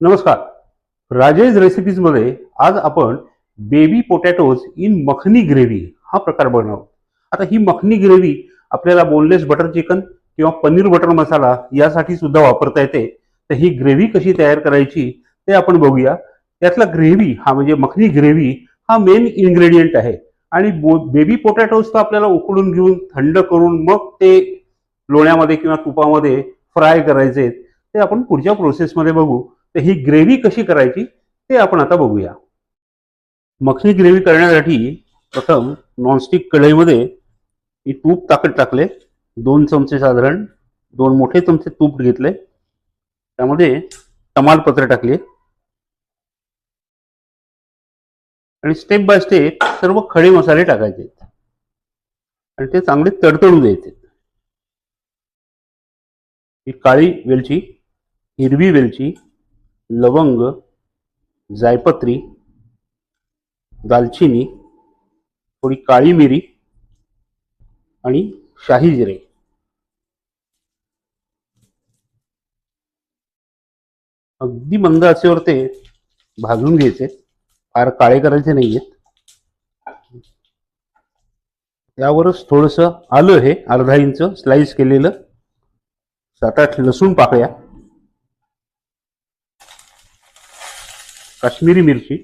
नमस्कार. राजेश रेसिपीजमध्ये आज आपण baby potatoes in makhani gravy हा प्रकार बनवणार आता ही मखनी ग्रेव्ही आपल्याला बोनलेस बटर चिकन किंवा पनीर बटर मसाला यासाठी सुद्धा वापरता येते. तर ही ग्रेव्ही कशी तयार करायची ते आपण बघूया. त्यातला ग्रेव्ही हा म्हणजे मखनी ग्रेव्ही हा मेन इन्ग्रेडियंट आहे. आणि बेबी पोटॅटोज तर आपल्याला उकडून घेऊन थंड करून मग ते लोण्यामध्ये किंवा तुपामध्ये फ्राय करायचे ते आपण पुढच्या प्रोसेसमध्ये बघू. तर ही ग्रेव्ही कशी करायची ते आपण आता बघूया. मखनी ग्रेव्ही करण्यासाठी प्रथम नॉनस्टिक कढईमध्ये मी तूप ताकत टाकले. दोन चमचे साधारण दोन मोठे चमचे तूप घेतले. त्यामध्ये तमालपत्र टाकले. आणि स्टेप बाय स्टेप सर्व खडे मसाले टाकायचे. आणि ते चांगले तडतडू द्यायचे. ही काळी वेलची हिरवी वेलची लवंग जायपत्री दालचिनी थोडी काळी मिरी आणि शाही जिरे. अगदी मंद आचेवर ते भाजून घ्यायचे. फार काळे करायचे नाहीयेत. त्यावरच थोडस आलं हे अर्धा इंच स्लाइस केलेलं. सात आठ लसूण पाकळ्या. काश्मीरी मिरची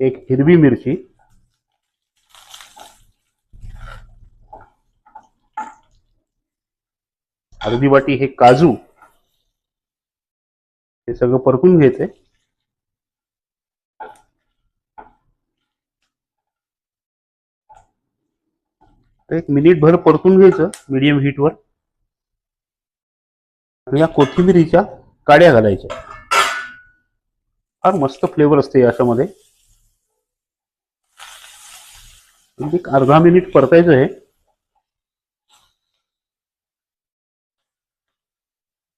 एक हिरवी मिरची अर्धी वाटी हे काजू हे सगळं परतून घ्यायचंय. एक मिनिट भर परतून घ्यायचं मीडियम हीटवर आणि या कोथिंबिरीच्या काड्या घालायच्या. फार मस्त फ्लेवर असते याच्यामध्ये. एक अर्धा मिनिट परतायचं आहे.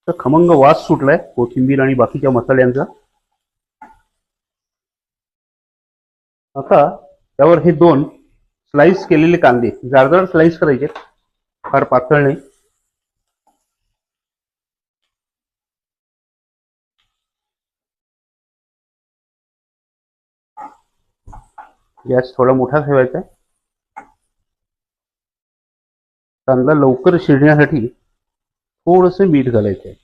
तर खमंग वास सुटलाय कोथिंबीर आणि बाकीच्या मसाल्यांचा. आता त्यावर हे दोन स्लाइस केलेले कांदे. जाडजाड स्लाइस करायचे. फार पातळ नाही. गॅस थोडा मोठा ठेवायचा आहे. कांदा लवकर शिजण्यासाठी थोडस मीठ घालायचं आहे.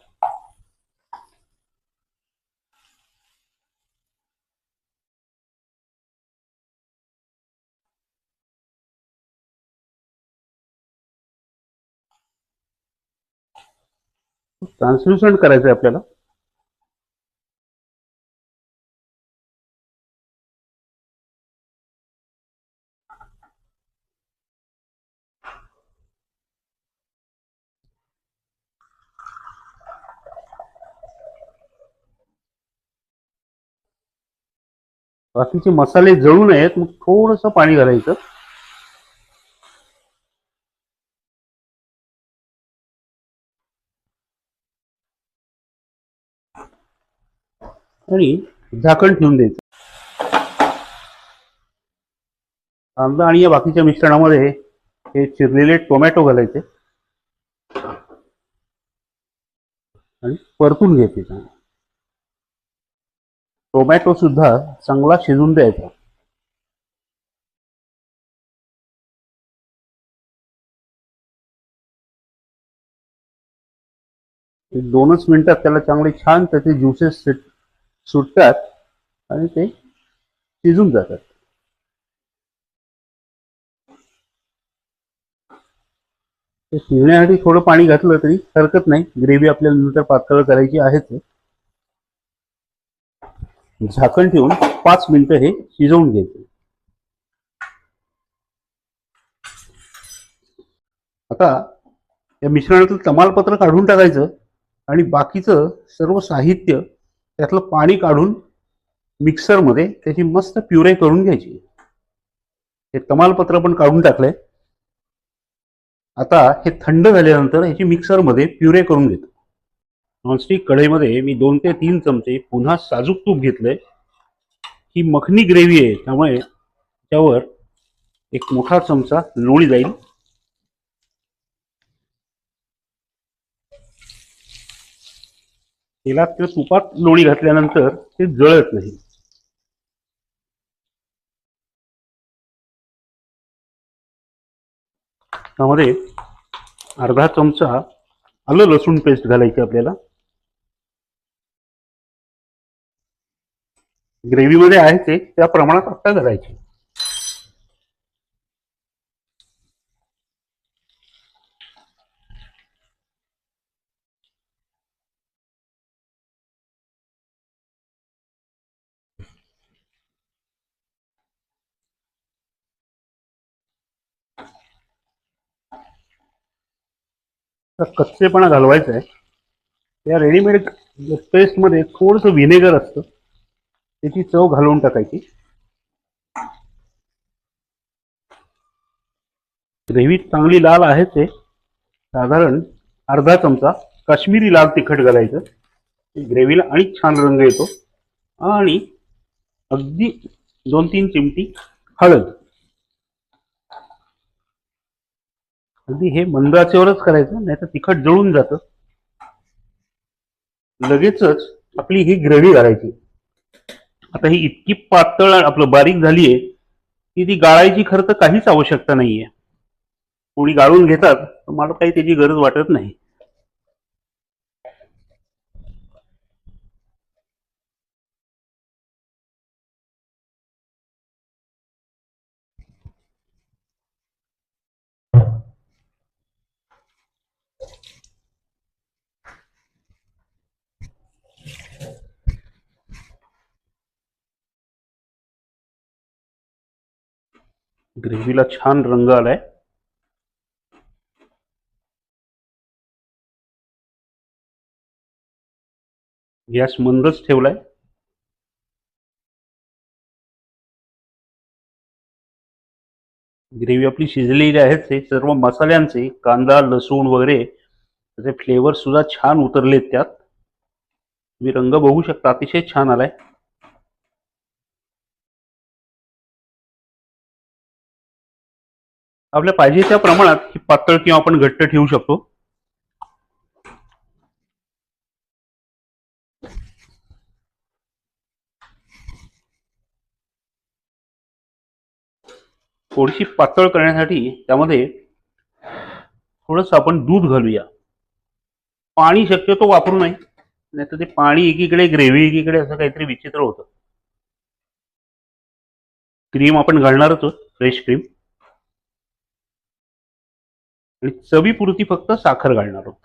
ट्रान्सल्युसंट करायचं आहे आपल्याला. बाकीचे मसाले जळू नयेत मग थोडस पाणी घालायचं. आणि झाकण ठेवून द्यायचं. कांदा आणि या बाकीच्या मिश्रणामध्ये हे चिरलेले टोमॅटो घालायचे. आणि परतून घ्यायचे. चांगले. टोमॅटो सुद्धा चांगला शिजून द्यायचा. दोनच मिनिटात त्याला चांगले छान त्याचे ज्युसेस सुटतात आणि ते शिजून जातात. ते शिजण्यासाठी थोडं पाणी घातलं तरी हरकत नाही. ग्रेव्ही आपल्याला नंतर पातळ करायची आहेच झाकण ठेवून पाच मिनिटं हे शिजवून घ्यायचे. आता या मिश्रणातलं तमालपत्र काढून टाकायचं आणि बाकीचं सर्व साहित्य त्यातलं पाणी काढून मिक्सरमध्ये त्याची मस्त प्युरे करून घ्यायची. हे तमालपत्र पण काढून टाकलंय. आता हे थंड झाल्यानंतर ह्याची मिक्सरमध्ये प्युरे करून घेतो. नॉनस्टिक कढईमध्ये मी दोन ते तीन चमचे पुन्हा साजूक तूप घेतलंय. ही मखनी ग्रेव्ही आहे त्यामुळे त्यावर एक मोठा चमचा लोणी जाईल. तेलात किंवा तुपात लोणी घातल्यानंतर ते जळत नाही. त्यामध्ये अर्धा चमचा आलं लसूण पेस्ट घालायची आपल्याला. ग्रेव्हीमध्ये आहे ते त्या प्रमाणात आत्ता घालायचे कच्चेपणा घालवायचा आहे. त्या रेडीमेड पेस्टमध्ये थोडंसं व्हिनेगर असतं. त्याची चव घालवून टाकायची. ग्रेव्ही चांगली लाल आहे ते साधारण अर्धा चमचा काश्मीरी लाल तिखट घालायचं. ग्रेव्हीला आणि छान रंग येतो. आणि अगदी दोन तीन चिमटी हळद. अगदी हे मंदाचेवरच करायचं नाही तर तिखट जळून जातं. लगेचच आपली ही ग्रेव्ही घालायची. आता ही इतकी पातळ आपलं बारीक झालीये की ती गाळायची खरं तर काहीच आवश्यकता नाहीये. कोणी गाळून घेतात तर मला काही त्याची गरज वाटत नाही. ग्रेव्हीला छान रंग आलाय. गॅस मंदच ठेवलाय. ग्रेव्ही आपली शिजलेली आहे ते सर्व मसाल्यांचे कांदा लसूण वगैरे त्याचे फ्लेवर सुद्धा छान उतरलेत त्यात. तुम्ही रंग बघू शकता अतिशय छान आलाय. आपल्या पाहिजे त्या प्रमाणात ही पातळ किंवा आपण घट्ट ठेवू शकतो. थोडीशी पातळ करण्यासाठी त्यामध्ये थोडस आपण दूध घालूया. पाणी शक्यतो वापरू नये नाही तर ते पाणी एकीकडे ग्रेव्ही एकीकडे असं काहीतरी विचित्र होतं. क्रीम आपण घालणारच फ्रेश क्रीम. आणि चवीपुरती फक्त साखर घालणार आहोत.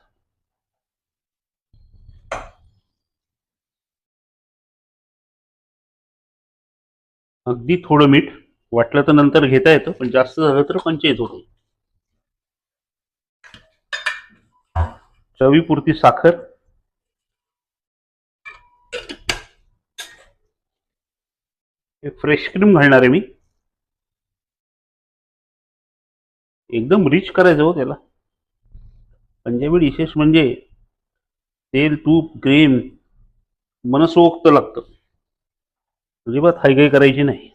अगदी थोडं मीठ वाटलं तर नंतर घेता येतं पण जास्त झालं तर पंचायत होतो. चवीपुरती साखर. फ्रेश क्रीम घालणार आहे मी. एकदम रिच करायचं हो त्याला. पंजाबी डिशेस म्हणजे तेल तूप क्रीम मनसोक्त लागतं. अजिबात हायगाई करायची नाही.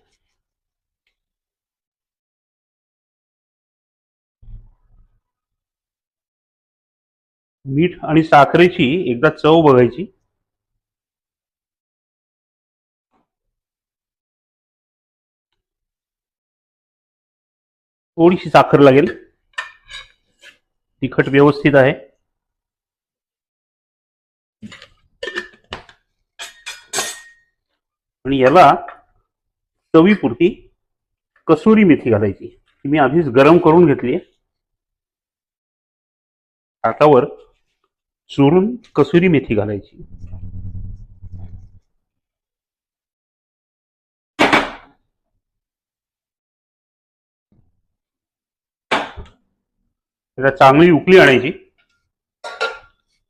मीठ आणि साखरेची एकदा चव बघायची. थोडीशी साखर लागेल. तिखट व्यवस्थित आहे. आणि याला चवीपुरती कसुरी मेथी घालायची. मी आधीच गरम करून घेतली हातावर चुरून कसुरी मेथी घालायची. त्याला चांगली उकली आणायची.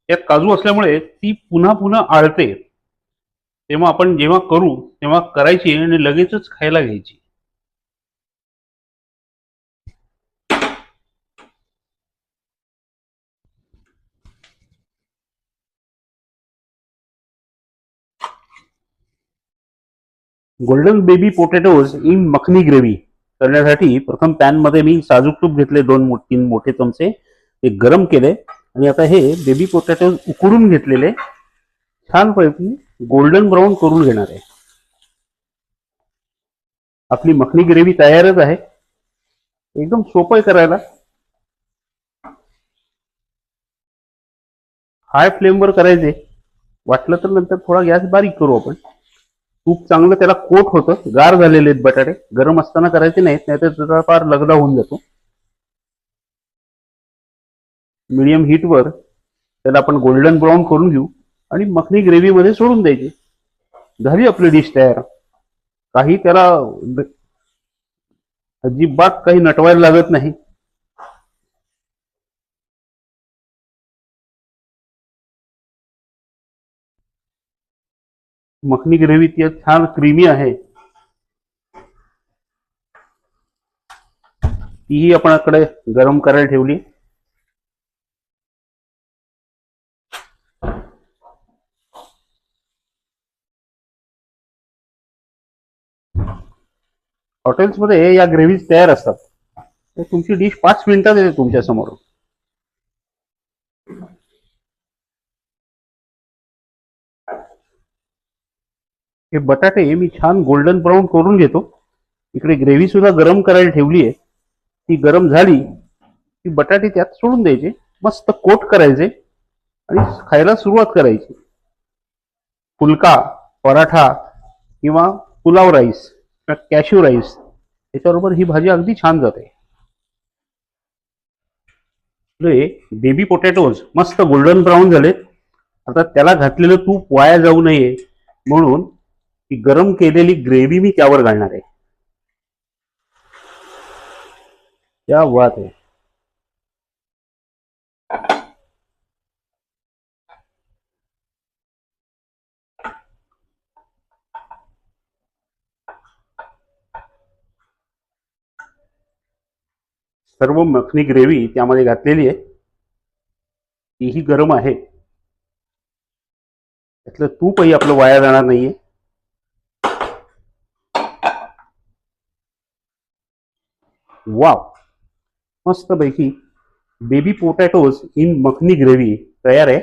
त्यात काजू असल्यामुळे ती पुन्हा पुन्हा आळते. तेव्हा आपण जेव्हा करू तेव्हा करायची आणि लगेचच खायला घ्यायची. Golden baby potatoes in makhani gravy. करण्यासाठी प्रथम पॅनमध्ये मी साजूक तूप घेतले दोन मो- तीन मोठे चमचे. ते गरम केले. आणि आता हे बेबी पोटॅटो उकडून घेतलेले. छानपैकी गोल्डन ब्राऊन करून घेणार आहे. आपली मखनी ग्रेव्ही तयारच आहे. एकदम सोपं आहे करायला. हाय फ्लेमवर करायचे. वाटलं तर नंतर थोडा गॅस बारीक करू आपण. खूप चांगलं त्याला कोट होतं गार झालेले आहेत बटाटे गरम असताना करायचे नाहीत नाहीतर त्याचा फार लगदा होऊन जातो. मीडियम हीटवर त्याला आपण गोल्डन ब्राऊन करून घेऊ आणि मखनी ग्रेव्हीमध्ये सोडून द्यायची. झाली आपली डिश तयार. काही त्याला अजिबात काही नटवायला लागत नाही. मखनी ग्रेव्ही ती छान क्रीमी आहे. तीही आपणाकडे गरम करायला ठेवली. हॉटेल्समध्ये या ग्रेव्हीज तयार असतात. तर तुमची डिश पाच मिनिटात येते तुमच्यासमोर हे बटाटे मी छान गोल्डन ब्राऊन करून घेतो. इकडे ग्रेव्ही सुद्धा गरम करायला ठेवली आहे. ती गरम झाली की बटाटे त्यात सोडून द्यायचे. मस्त कोट करायचे आणि खायला सुरुवात करायची. फुलका पराठा किंवा पुलाव राईस किंवा कॅश्यू राईस याच्याबरोबर ही भाजी अगदी छान जाते. बेबी पोटॅटोज मस्त गोल्डन ब्राऊन झालेत. आता त्याला घातलेलं तूप वाया जाऊ नये म्हणून की गरम केलेली ग्रेव्ही मी त्यावर घालणार आहे. क्या बात आहे. सर्व मखनी ग्रेव्ही त्यामध्ये घातलेली आहे. तीही गरम आहे. त्यातलं तूपही आपलं वाया जाणार नाहीये. वाव. मस्तपैकी baby potatoes in makhani gravy तयार आहे.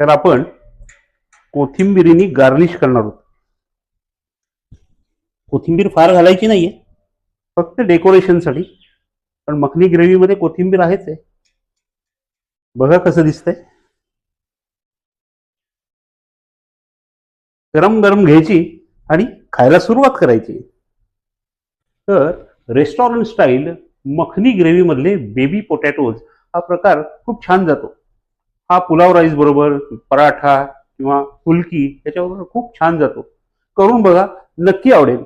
तर आपण कोथिंबीरीने गार्निश करणार आहोत. कोथिंबीर फार घालायची नाहीये. फक्त डेकोरेशनसाठी पण मखनी ग्रेव्हीमध्ये कोथिंबीर आहेच आहे. बघा कसं दिसतंय. गरम गरम घ्यायची आणि खायला सुरुवात करायची. तर रेस्टॉरंट स्टाईल मखनी ग्रेव्हीमधले बेबी पोटॅटोज हा प्रकार खूप छान जातो. हा पुलाव राईस बरोबर पराठा किंवा फुलकी याच्याबरोबर खूप छान जातो. करून बघा नक्की आवडेल.